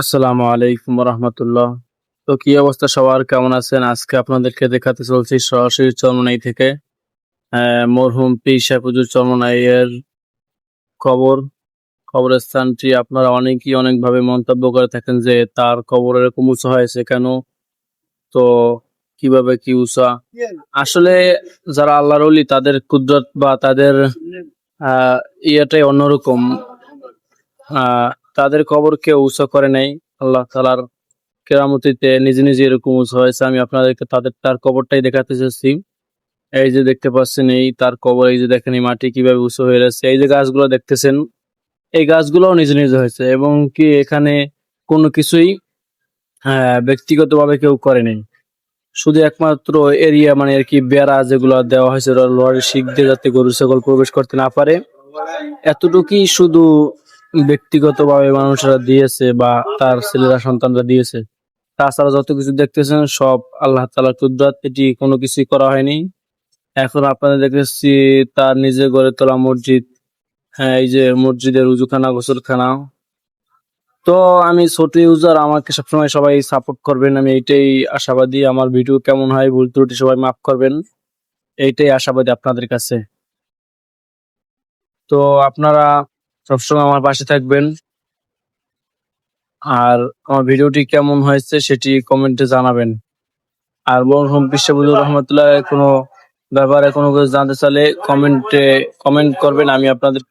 আসসালামু আলাইকুম রহমতুল্লাহ তো কি অবস্থা সবার? কেমন আছেন? আজকে আপনাদেরকে দেখাতে চলছি সরাসরি চরমনাই থেকে। মরহুম পি সাহেবুজুর চরমনাইয়ের কবর। কবরস্থানটি আপনারা অনেকেই অনেকভাবে মন্তব্য করে থাকেন যে তার কবর এরকম উঁচু হয়েছে কেন? তো কীভাবে কি উঁচা? আসলে যারা আল্লাহর অলি তাদের কুদরত বা তাদের ইয়েটাই অন্যরকম। তাদের কবরকে উঁচু করে নেই। আল্লাহ তালার কেরামতিতে নিজে নিজে এরকম উঁচু হয়েছে। আমি আপনাদেরকে তাদের, তার কবরটাই দেখাতে চাচ্ছি। এই যে দেখতে পাচ্ছেন, এই তার কবর, এই যে দেখেন, এই মাটি কীভাবে উঁচু হয়ে রয়েছে। এই যে গাছগুলো দেখতেছেন, এই গাছগুলোও নিজে নিজে হয়েছে এবং কি এখানে কোনো কিছুই আহ ব্যক্তিগতভাবে কেউ করেনি শুধু একমাত্র এরিয়া মানে আর কি বেড়া যেগুলো দেওয়া হয়েছে লোহার শিখ দিয়ে যাতে গরু, ছাগল প্রবেশ করতে না পারে। এতটুকুই শুধু ব্যক্তিগতভাবে মানুষরা দিয়েছে বা তার ছেলেরা, সন্তানরা দিয়েছে। তাছাড়া যত কিছু দেখতেছেন, সব আল্লাহ তালার কুদরত, এটি কোনো কিছুই করা হয়নি। এখন আপনাদের দেখতেছি, তার নিজে গড়ে তোলা মসজিদ হ্যাঁ এই যে মসজিদের উজুখানা গোসলখানা। তো আমি ছোট ইউজার, আমাকে সবসময় সবাই সাপোর্ট করবেন, আমি এইটাই আশাবাদী। আমার ভিডিও কেমন হয়, ভুল ত্রুটি সবাই মাফ করবেন। এইটাই আশাবাদী আপনাদের কাছে। তো আপনারা সবসময় আমার পাশে থাকবেন। আর আমার ভিডিওটি কেমন হয়েছে সেটি কমেন্টে জানাবেন। আর বরহম বিশ্বাবুদুর রহমতুল্লাহ কোনো ব্যাপারে কোনো কিছু জানতে চাইলে কমেন্টে, কমেন্ট করবেন, আমি আপনাদের